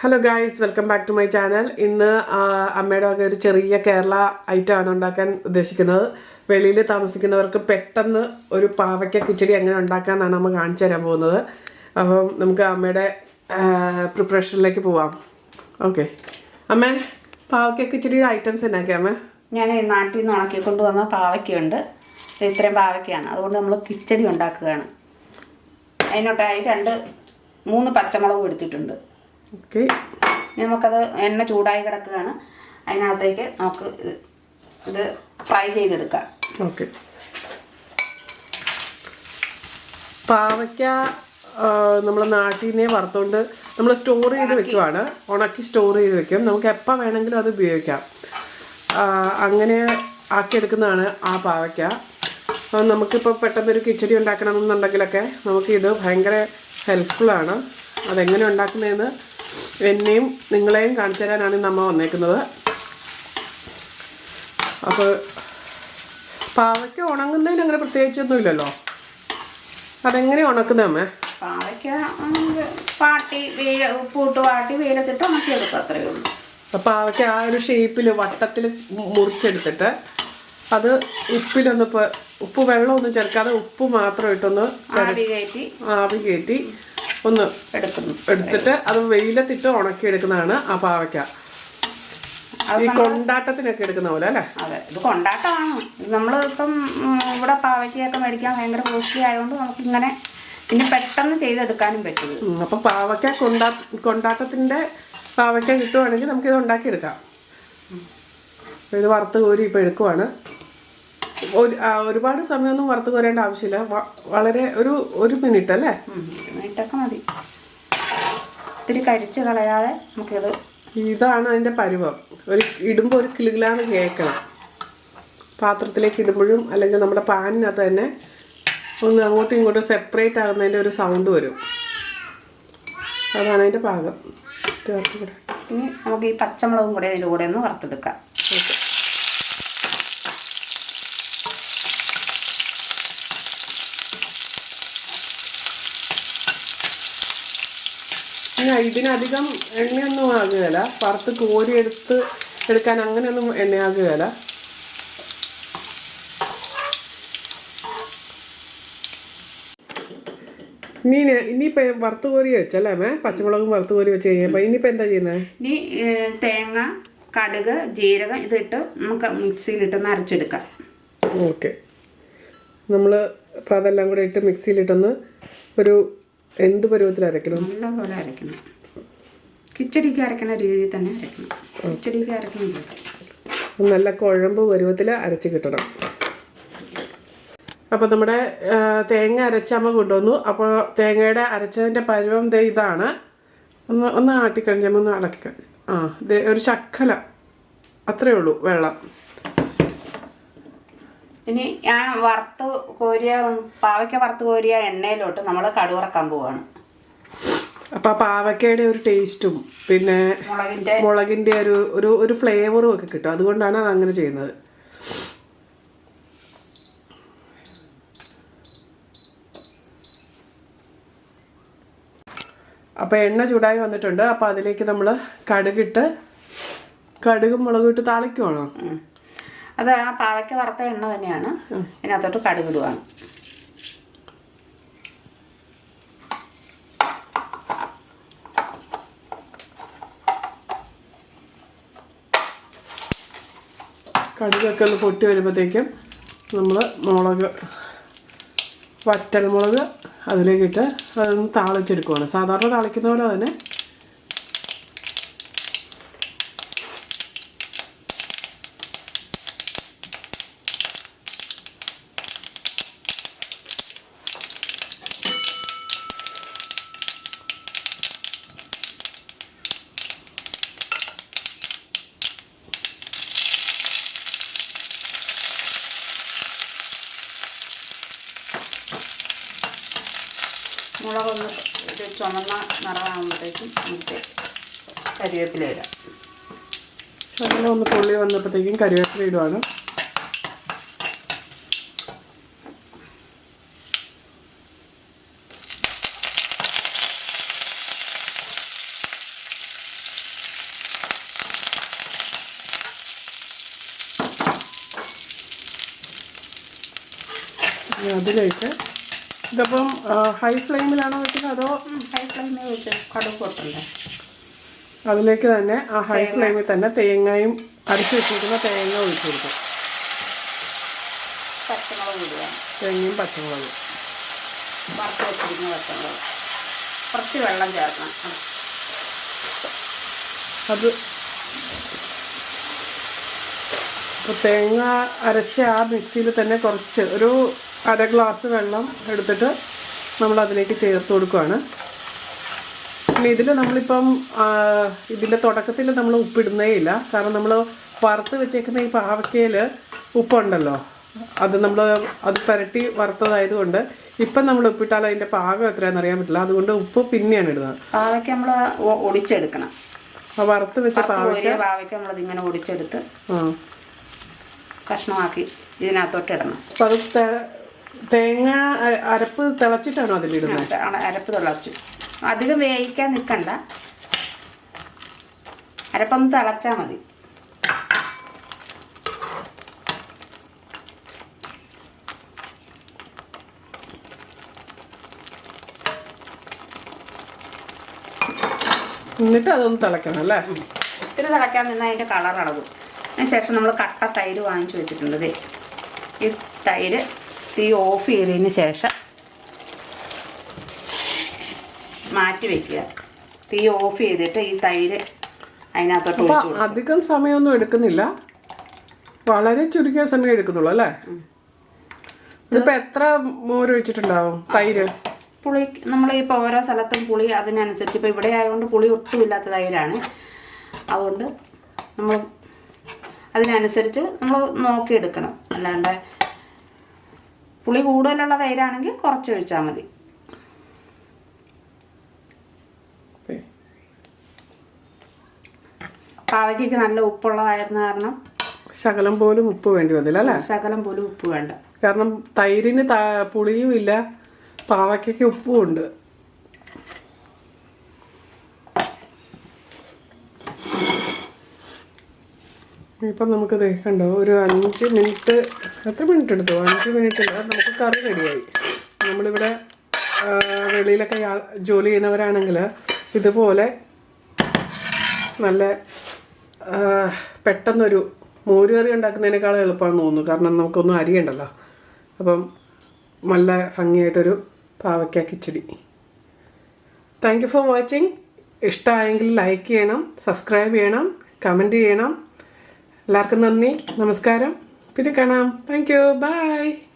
Hello guys welcome back to my channel ഇന്ന് അമ്മയുടെ വക ഒരു ചെറിയ കേരള ഐറ്റമാണ് ഉണ്ടാക്കാൻ ഉദ്ദേശിക്കുന്നത്. വെളിയിൽ താമസിക്കുന്നവർക്ക് പെട്ടെന്ന് ഒരു പാവയ്ക്ക കിച്ചടി എങ്ങനെ ഉണ്ടാക്കാമെന്നാണ് നമ്മൾ കാണിച്ചു തരാൻ പോകുന്നത്. അപ്പം നമുക്ക് അമ്മയുടെ പ്രിപ്പറേഷനിലേക്ക് പോവാം. ഓക്കെ അമ്മേ പാവയ്ക്ക കിച്ചടിയുടെ ഐറ്റംസ് എന്നാക്കിയാ അമ്മ? ഞാൻ നാട്ടിൽ നിന്ന് ഉണക്കി കൊണ്ടുവന്ന പാവയ്ക്കുണ്ട് ഇത് ഇത്രയും പാവയ്ക്കാണ് അതുകൊണ്ട് നമ്മൾ കിച്ചടി ഉണ്ടാക്കുകയാണ്. അതിനോട്ടായി രണ്ട് മൂന്ന് പച്ചമുളകും എടുത്തിട്ടുണ്ട്. ഓക്കെ. നമുക്കത് എണ്ണ ചൂടായി കിടക്കുകയാണ്. അതിനകത്തേക്ക് നമുക്ക് ഇത് ഇത് ഫ്രൈ ചെയ്തെടുക്കാം. ഓക്കെ. പാവയ്ക്ക നമ്മുടെ നാട്ടിൽ നിന്നേ വറുത്തോണ്ട് നമ്മൾ സ്റ്റോർ ചെയ്ത് വെക്കുവാണ്. ഉണക്കി സ്റ്റോർ ചെയ്ത് വെക്കും. നമുക്ക് എപ്പോൾ വേണമെങ്കിലും അത് ഉപയോഗിക്കാം. അങ്ങനെ ആക്കിയെടുക്കുന്നതാണ് ആ പാവയ്ക്ക. നമുക്കിപ്പോൾ പെട്ടെന്നൊരു കിച്ചടി ഉണ്ടാക്കണമെന്നുണ്ടെങ്കിലൊക്കെ നമുക്കിത് ഭയങ്കര ഹെൽപ്ഫുള്ളാണ് അതെങ്ങനെ ഉണ്ടാക്കുന്നതെന്ന് എന്നെയും നിങ്ങളെയും കാണിച്ചു തരാനാണ് നമ്മ വന്നേക്കുന്നത്. അപ്പോൾ പാവയ്ക്ക ഉണങ്ങുന്നതിന് അങ്ങനെ പ്രത്യേകിച്ചൊന്നുമില്ലല്ലോ? അതെങ്ങനെ ഉണക്കുന്ന അമ്മേ? പാവയ്ക്ക പാട്ടി വെയിൽ പാട്ടി വാട്ടി വെയിലത്തിട്ട് ഉണക്കിയെടുക്കുക അത്രയേ ഉള്ളൂ. അപ്പോൾ പാവയ്ക്ക ആ ഒരു ഷേപ്പിൽ വട്ടത്തിൽ മുറിച്ചെടുത്തിട്ട് അത് ഉപ്പിലൊന്ന് ഉപ്പ് വെള്ളമൊന്നും ചേർക്കാതെ ഉപ്പ് മാത്രം ഇട്ടൊന്ന് ആവി കയറ്റി. ആവി കയറ്റി ഒന്ന് എടുക്കുന്നു. എടുത്തിട്ട് അത് വെയിലത്തിട്ട് ഉണക്കി എടുക്കുന്നതാണ് ആ പാവയ്ക്ക. ഈ കൊണ്ടാട്ടത്തിനൊക്കെ എടുക്കുന്ന പോലെ അല്ലേ? അതെ. ഇത് കൊണ്ടാട്ടമാണ്. നമ്മൾ ഇപ്പം ഇവിടെ പാവയ്ക്കയൊക്കെ മേടിക്കാൻ ഭയങ്കര കോസ്റ്റ്ലി ആയതുകൊണ്ട് നമുക്ക് ഇങ്ങനെ ഇനി പെട്ടെന്ന് ചെയ്തെടുക്കാനും പറ്റും. അപ്പൊ പാവയ്ക്ക കൊണ്ടാ കൊണ്ടാട്ടത്തിന്റെ പാവയ്ക്ക കിട്ടുവാണെങ്കിൽ നമുക്ക് ഇത് ഉണ്ടാക്കിയെടുക്കാം. ഇത് വറുത്ത് കോരി ഇപ്പൊ എടുക്കുവാണ്. ഒരു ഒരുപാട് സമയമൊന്നും വറുത്ത് കോരേണ്ട ആവശ്യമില്ല. വളരെ ഒരു ഒരു മിനിറ്റ് അല്ലേ? മിനിറ്റൊക്കെ മതി. ഒത്തിരി കരിച്ച് കളയാതെ നമുക്കിത് ഇതാണ് അതിന്റെ പരുവം. ഒരു ഇടുമ്പോൾ ഒരു കിളികളാണ് കേൾക്കണം. പാത്രത്തിലേക്ക് ഇടുമ്പോഴും അല്ലെങ്കിൽ നമ്മുടെ പാനിനകത്ത് തന്നെ ഒന്ന് അങ്ങോട്ടും ഇങ്ങോട്ടും സെപ്പറേറ്റ് ആകുന്നതിന്റെ ഒരു സൗണ്ട് വരും. അതാണ് അതിന്റെ പാകം ഇനി നമുക്ക് ഈ പച്ചമുളകും കൂടെ അതിന്റെ കൂടെ ഒന്ന് വറുത്തെടുക്കാം. ഓക്കെ ഇതിനധികം എണ്ണയൊന്നും ആകുകയില്ല. വറുത്ത് കോരി എടുത്ത് എടുക്കാൻ അങ്ങനെയൊന്നും എണ്ണയാകുകയില്ല. നീ ഇനിയിപ്പോ വറുത്ത് കോരി വെച്ചല്ലേ മേ പച്ചമുളകും വറുത്ത് കോരി വെച്ച് കഴിഞ്ഞപ്പോ ഇനിയിപ്പോ എന്താ ചെയ്യുന്നത് ഇനി തേങ്ങ കടുക് ജീരകം ഇതിട്ട് നമുക്ക് മിക്സിയിലിട്ട് അരച്ചെടുക്കാം. ഓക്കെ. നമ്മൾ അപ്പോൾ അതെല്ലാം കൂടെ ഇട്ട് മിക്സിയിലിട്ടൊന്ന് ഒരു എന്ത് പരുവത്തിൽ അരയ്ക്കണം? നല്ലപോലെ അരക്കണം കിച്ചടിക്ക് അരക്കണ രീതിയിൽ തന്നെ അരക്കണം കിച്ചടിക്ക് അരക്കണം നല്ല കുഴമ്പ് പരുവത്തിൽ അരച്ച് കിട്ടണം. അപ്പോൾ നമ്മുടെ തേങ്ങ അരച്ചമ്മ കൊണ്ടുവന്നു. അപ്പോൾ തേങ്ങയുടെ അരച്ചതിന്റെ പരുവം ദേ ഇതാണ്. ഒന്ന് ഒന്ന് ആട്ടിക്കഴിഞ്ഞമ്മ ഒന്ന് അടക്കി ആ ഒരു ശക്കല അത്രയേ ഉള്ളൂ വെള്ളം. ഇനി ഞാൻ വറുത്ത് കോരിയ പാവയ്ക്ക വറുത്ത് കോരിയ എണ്ണയിലോട്ട് നമ്മൾ കടുവറക്കാൻ പോവാണ്. അപ്പോൾ ആ പാവയ്ക്കയുടെ ഒരു ടേസ്റ്റും പിന്നെ മുളകിന്റെ മുളകിന്റെ ഒരു ഒരു ഒരു ഫ്ലേവറും ഒക്കെ കിട്ടും. അതുകൊണ്ടാണ് അത് അങ്ങനെ ചെയ്യുന്നത്. അപ്പോൾ എണ്ണ ചൂടായി വന്നിട്ടുണ്ട്. അപ്പോൾ അതിലേക്ക് നമ്മൾ കടുകിട്ട് കടുകും മുളകും ഇട്ട് താളിക്കുവാണോ. അത് ആ പാവയ്ക്ക വറുത്ത എണ്ണ തന്നെയാണ്. ഇതിനകത്തോട്ട് കടുകിടുവാണ് കടുകൊക്കെ ഒന്ന് പൊട്ടി വരുമ്പോഴത്തേക്കും നമ്മൾ മുളക് വറ്റൽ മുളക് അതിലേക്കിട്ട് അതൊന്ന് താളിച്ചെടുക്കുവാണ്. സാധാരണ താളിക്കുന്ന പോലെ തന്നെ മുളകൊന്ന് ഒരു ചുമന്ന നിറമാകുമ്പോഴത്തേക്കും നമുക്ക് കരിവേപ്പില ഇടാം. ചുമന്ന ഒന്ന് പൊള്ളി വന്നപ്പോഴത്തേക്കും കരിവേപ്പില ഇടുവാണ്. അതിലേക്ക് ഇതിപ്പം ഹൈ ഫ്ലെയിമിലാണോ വെക്കുന്നത് അതോ ഹൈ ഫ്ലെയിമിൽ വെച്ച് കടുക് പൊട്ടണ്ടേ അതിലേക്ക് തന്നെ ആ ഹൈ ഫ്ലെയിമിൽ തന്നെ തേങ്ങയും അരച്ച് വെച്ചിരിക്കുന്ന തേങ്ങ ഒഴിച്ചു കൊടുക്കും. പച്ചമുളക് ഇടുക. തേങ്ങയും പച്ചമുളകും. വറുത്ത് വെച്ചിരിക്കുന്ന പച്ചമുളക്. കുറച്ച് വെള്ളം ചേർക്കണം. അത് തേങ്ങ അരച്ച ആ മിക്സിയിൽ തന്നെ കുറച്ച് ഒരു അര ഗ്ലാസ് വെള്ളം എടുത്തിട്ട് നമ്മൾ അതിലേക്ക് ചേർത്ത് കൊടുക്കുകയാണ് പിന്നെ ഇതിൽ നമ്മളിപ്പം ഇതിന്റെ തുടക്കത്തിൽ നമ്മൾ ഉപ്പിടുന്നേ ഇല്ല കാരണം നമ്മൾ വറുത്ത് വെച്ചേക്കുന്ന ഈ പാവക്കയിൽ ഉപ്പുണ്ടല്ലോ. അത് നമ്മൾ അത് പുരട്ടി വറുത്തതായതുകൊണ്ട് ഇപ്പം നമ്മൾ ഉപ്പിട്ടാൽ അതിന്റെ പാകം എത്രയാണെന്ന് അറിയാൻ പറ്റില്ല. അതുകൊണ്ട് ഉപ്പ് പിന്നെയാണ് ഇടുന്നത്. പാവയ്ക്ക് നമ്മൾ ഒടിച്ചെടുക്കണം. വറുത്ത് വെച്ച പാവ ഒരു പാവയ്ക്ക്. നമ്മളിതിങ്ങനെ ഒടിച്ചെടുത്ത് കഷ്ണമാക്കി ഇതിനകത്തോട്ട് ഇടണം. അപ്പം അത് തേങ്ങ അരപ്പ് തിളച്ചിട്ടാണോ അതിലിടുന്നത് ഇടുന്നത്? അരപ്പ് തിളച്ചു. അധികം വേവിക്കാൻ നിൽക്കണ്ട. അരപ്പം തിളച്ചാൽ മതി. എന്നിട്ട് അതൊന്ന് തിളയ്ക്കണം അല്ലേ? ഇത്തിരി തിളയ്ക്കാൻ നിന്നാൽ അതിന്റെ കളർ ഇളകും അതിന് ശേഷം നമ്മൾ കട്ട തൈര് വാങ്ങിച്ചു വെച്ചിട്ടുണ്ട് ഈ തൈര് തീ ഓഫ് ചെയ്തതിന് ശേഷം മാറ്റി വെക്കുക. തീ ഓഫ് ചെയ്തിട്ട് ഈ തൈര് അതിനകത്തോട്ട് അധികം സമയമൊന്നും എടുക്കുന്നില്ല. വളരെ ചുരുക്കിയ സമയം എടുക്കുന്നുള്ളൂ അല്ലേ? ഇതിപ്പോ എത്ര മോര് ഒഴിച്ചിട്ടുണ്ടാവും തൈര്? പുളി നമ്മൾ ഇപ്പോൾ ഓരോ സ്ഥലത്തും പുളി അതിനനുസരിച്ച് ഇപ്പോൾ ഇവിടെ ആയതുകൊണ്ട് പുളി ഒട്ടും ഇല്ലാത്ത തൈരാണ്. അതുകൊണ്ട് നമ്മൾ അതിനനുസരിച്ച് നമ്മൾ നോക്കിയെടുക്കണം. അല്ലാണ്ട് പുളി കൂടുതലുള്ള തൈരാണെങ്കിൽ കുറച്ച് ഒഴിച്ചാൽ മതി. പാവയ്ക്ക് നല്ല ഉപ്പുള്ളതായിരുന്ന കാരണം ശകലം പോലും ഉപ്പ് വേണ്ടി വന്നില്ല അല്ലേ? ശകലം പോലും ഉപ്പ് വേണ്ട. കാരണം തൈരിന് പുളിയും ഇല്ല പാവയ്ക്കൊക്കെ ഉപ്പും ഉണ്ട്. ഇപ്പം നമുക്കത് കണ്ടോ? ഒരു അഞ്ച് മിനിറ്റ് എത്ര മിനിറ്റ് എടുത്തു? അഞ്ച് മിനിറ്റിൽ നമുക്ക് കറി റെഡിയായി. നമ്മളിവിടെ വെളിയിലൊക്കെ ജോലി ചെയ്യുന്നവരാണെങ്കിൽ ഇതുപോലെ നല്ല പെട്ടെന്നൊരു മോര് കറി ഉണ്ടാക്കുന്നതിനേക്കാൾ എളുപ്പമാണെന്ന് തോന്നുന്നു. കാരണം നമുക്കൊന്നും അരിയണ്ടല്ലോ അപ്പം നല്ല ഭംഗിയായിട്ടൊരു പാവയ്ക്ക കിച്ചടി. താങ്ക് യു ഫോർ വാച്ചിങ് ഇഷ്ടമായെങ്കിൽ ലൈക്ക് ചെയ്യണം സബ്സ്ക്രൈബ് ചെയ്യണം കമന്റ് ചെയ്യണം. എല്ലാവർക്കും നന്ദി. നമസ്കാരം. പിന്നെ കാണാം. Thank you by